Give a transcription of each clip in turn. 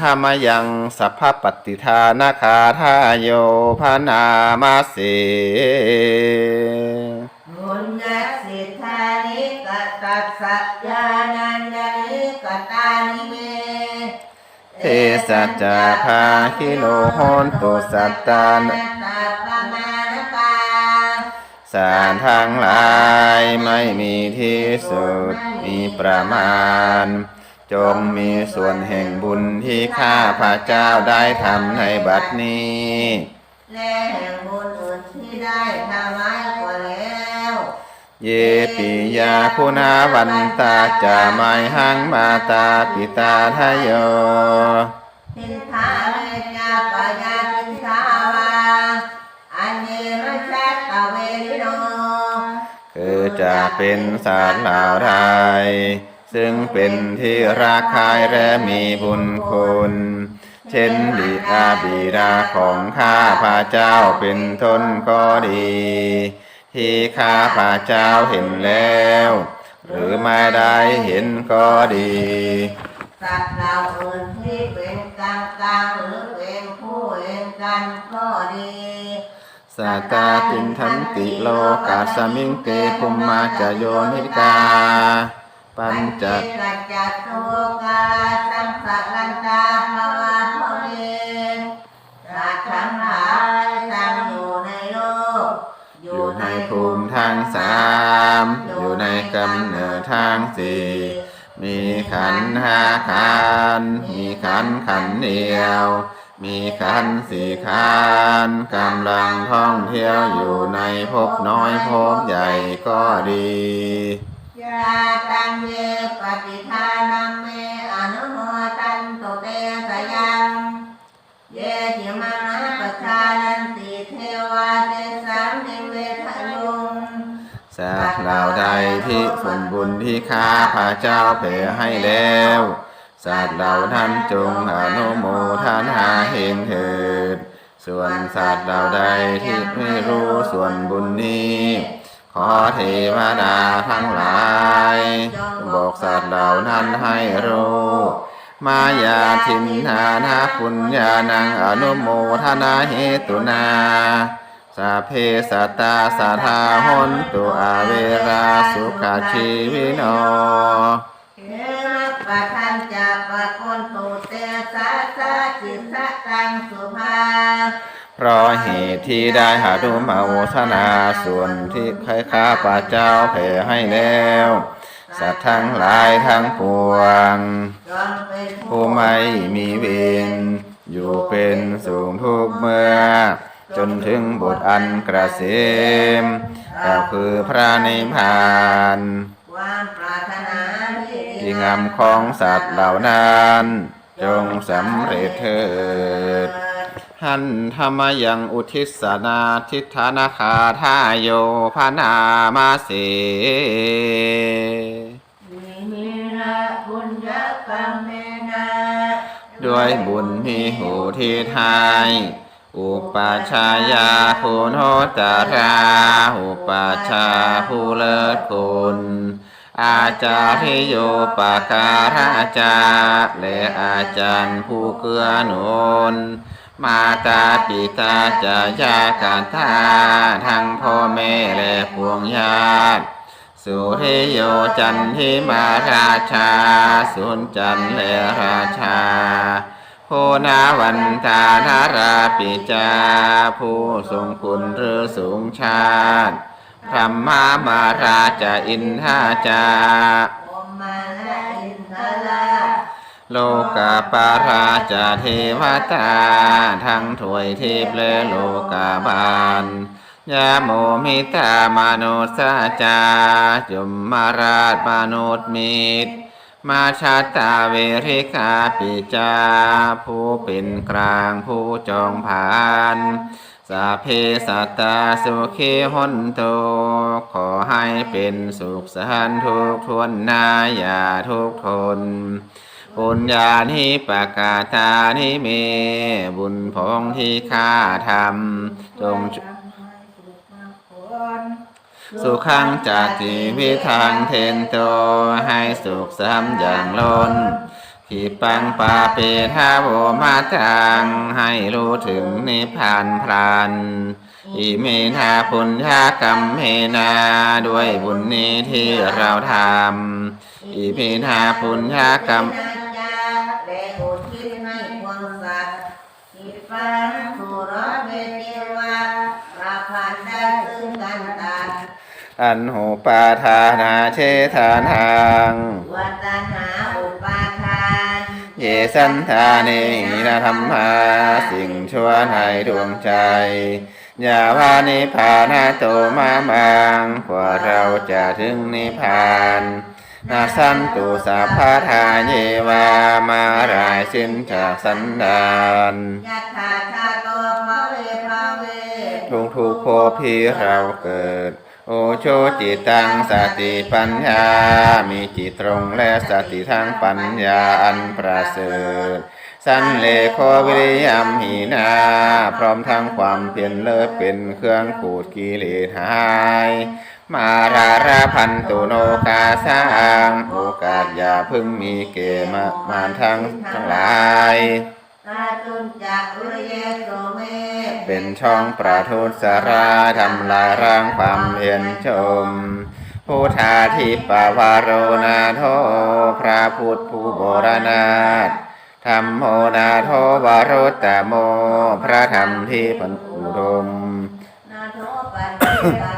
ธรรมยังสัพพปฏิทานาคาทาโยพานามาเสบุญญาสิทธานิกตัสสะญาณัญญานิกตานิเมเทสัจจาภาคิโลโหนตุสัตตานตาปมาณปาสารทั้งหลายไม่มีที่สุดมีประมาณ จงมีส่วนแห่งบุญที่ข้าพระเจ้าได้ทำในบัดนี้ และแห่งบุญอื่นที่ได้ทำไว้ก่อนแล้ว เยปิยาคุณาวันตาจะไม่หังมาตาปิตาทะโยทินทาเวจาปยาทินทาวาอันเนรชัตตเวริโนคือจะเป็นสัตว์เหล่าไทย ซึ่งเป็นที่รักใคร่และมีบุญคุณ เช่นบิดาบิดาของข้าพระเจ้าเป็นต้นก็ดี ที่ข้าพระเจ้าเห็นแล้ว หรือไม่ได้เห็นก็ดีสัตว์เหล่าอื่นที่เป็นกลางกลางๆหรือเป็นผู้เองกันก็ดีสาตาตินทันติโลกาสมิงเตภุมมาจโยนิกา ปัญจปัจจัตตุกาสังสารันตาภาวะพเวสัตว์ทั้งหลายตั้งอยู่ในโลก อยู่ในภูมิทางสาม อยู่ในกำเนิดทางสี่มีขันห้าขัน มีขันขันเดียว มีขันสี่ขันกำลังท่องเที่ยวอยู่ในภพน้อยภพใหญ่ก็ดี ยาตังเยปฏิทานัมเมอนุโมทันตุเตสยัง เยจิมานะปชานันติเทวาเตสัมนิเวทะลุงสัตว์เหล่าใดที่ส่วนบุญที่ข้าพระเจ้าแผ่ให้แล้ว สัตว์เหล่านั้นจงอนุโมทนาเห็นเถิด ส่วนสัตว์เหล่าใดที่ไม่รู้ส่วนบุญนี้ ขอเทวดาทั้งหลายบอกสัตว์เหล่านั้นให้รู้ มายาทินทานาปุญญานังอนุโมทนาเหตุนาสาเพสัตตาสาธาหนตุอาเวราสุขาชีวิโนเอปะทันจะปะคนตุเตสะสะจิตสะตังสุภา เพราะเหตุที่ได้หาดูมาโอทนาส่วนที่ใครข้าพระเจ้าแผ่ให้แล้ว สัตว์ทั้งหลายทั้งปวง ผู้ไม่มีเวรอยู่เป็นสูงทุกเมื่อ จนถึงบทอันกระเสมก็คือพระนิพพานควานที่งามของสัตว์เหล่านั้น จงสำเร็จเถิด หันธรรมยังอุทิศนาทิฐานาคาทาโยพานามาเสวิมิระบุญญกรรมเมนะด้วยบุญที่หูที่ทายอุปาชายาคุณโหตราอุปาชาผู้เลิศคุณอาจารย์โยปาการาจาและอาจารย์ผู้เกื้อหนุน มาตาปิตาจะยากาตาทั้งพ่อแม่และพวงญาติสุเทโยจันทิมาราชา สุนจันทรและราชาโพนาวันตานาราปิจา ผู้ทรงคุณหรือสูงชาติพรหมามาราชาอินทาจาอมานะอินทรา โลกาปาราจาเทวตา ทั้งถวยทิพและโลกาบาลยาโมมิตามนุสาจาจุมมาราชมนุษย์มิตร มาชาตาเวริกาปิจา ผู้เป็นกลางผู้จองผ่านสาเพสัตตาสุขีหนโต ขอให้เป็นสุขสันทุกทวนนาอย่าทุกข์ทน ปุญญานิปกาตานิเม บุญพองที่ข้าทำจงสุขังจากทีวิทางเทนโตให้สุขสามอย่างล้นขีปังปาเปทาโวมาจังให้รู้ถึงนิพพานพรานอิเมนาปุญญากรรมเมนาด้วยบุญนี้ที่เราทำอิเมนาปุญญากรรม นาจาและอุทิศให้พวงสัตว์ ที่ฟังสุรเวทีวาประพันธ์ได้ซึ่งกันตันอันหูปาทานาเชทานังวัตหาอุปาทานเยสันธาเนหินาธรรมาสิ่งชั่วในดวงใจอย่าวานิพพานาโตมามังกว่าเราจะถึงนิพพาน นาสันตุสัพพะทาเยวามารายสิ้นจากสันดานยัตถาชาโตภะเวภะเวทุกทุกๆภพที่เราเกิด โอโชจิตตังสติปัญญา มีจิตตรงและสติทางปัญญาอันประเสริฐสันเลโควิริยมหีนา พร้อมทั้งความเพียรเลิศเป็นเครื่องขูดกิเลสหาย มาราราพันตุโนกาสร้างโอกาสอย่าเพึ่งมีเกมามานทั้งทั้งหลายตาตุนจักอุรเยโสเมเป็นช่องประทุษราทำลายร่างความเพียรชมผู้ทาทิปวารโรนาโทพระพุทธผู้โบราณาถธรรมโมนาโทวารตโม พระธรรมที่พันอุดมนาโทปันเจ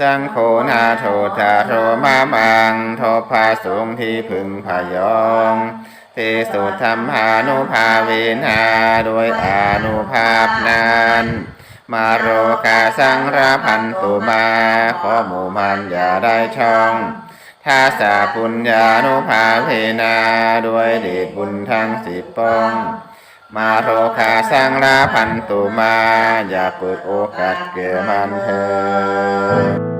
สังโฆนาโทจาโรมามังโทภาสูงที่พึงพยองเทสุธรรมานุภาเวนาโดยอนุภาพนั้นมาโรกาสังราพันตุมาขอหมู่มันอย่าได้ช่องทาสาปุญญานุภาเวนาด้วยเดชบุญทั้งสิบปอง มาโรคาสังลาพันตุมา อย่าเปิดโอกาสแก่มันเถิด